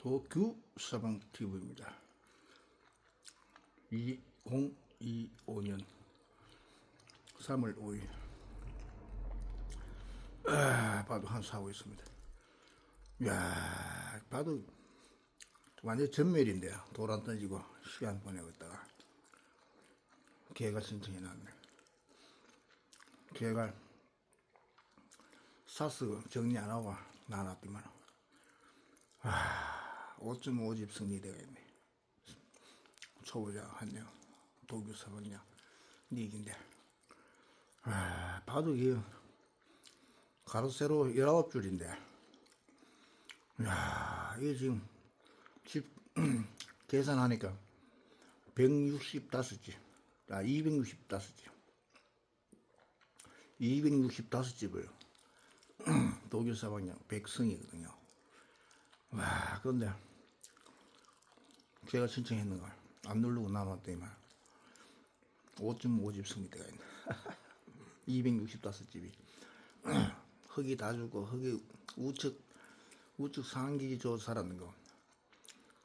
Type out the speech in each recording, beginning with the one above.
도규 서방 TV입니다. 2025년 3월 5일. 아, 봐도 한 사고 있습니다. 야, 봐도 완전 전멸인데요. 돌안 던지고 시간 보내고 있다가 개가 신청해 놨네. 개가 사스 정리 안 하고 나눴더만. 5.5집 승리대가 있네. 초보자 한명, 도교 사방냐, 니기인데. 아, 봐도 이게 가로 세로 19줄인데. 야 이게 지금 집 계산하니까 165집, 아, 265집. 265집을 도교 사방냐 100승이거든요. 와, 그런데 제가 신청했는 걸 안 누르고 남았더니만 5.5집 승리대가 있네. 265집이. 흙이 다 주고, 흙이 우측, 우측 상기 조사라는 거.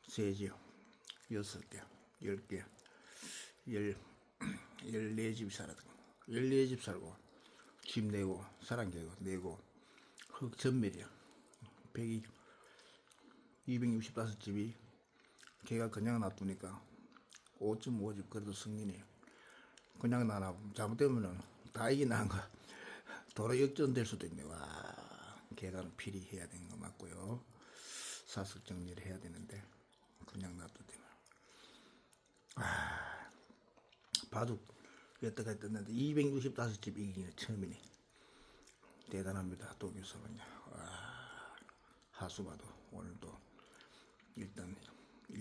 세지요. 여섯 개, 열 개, 열, 열네 집 살았던 거. 열네 집 살고, 집 내고, 사람 개고, 내고, 흙 전멸이야. 100이 265집이 걔가 그냥 놔두니까 5.5집 그래도 승리네요. 그냥 놔놔 잘못되면은 다 이기 나은 거 도로 역전될 수도 있네. 와, 걔가는 필히 해야 되는 거 맞고요. 사석 정리를 해야 되는데 그냥 놔두더만. 아, 바둑 여태까지 떴는데 265집 이기는 처음이네. 대단합니다. 도교섭은요. 와, 하수바도 오늘도 일단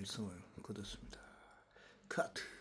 일성을 거뒀습니다. 카트.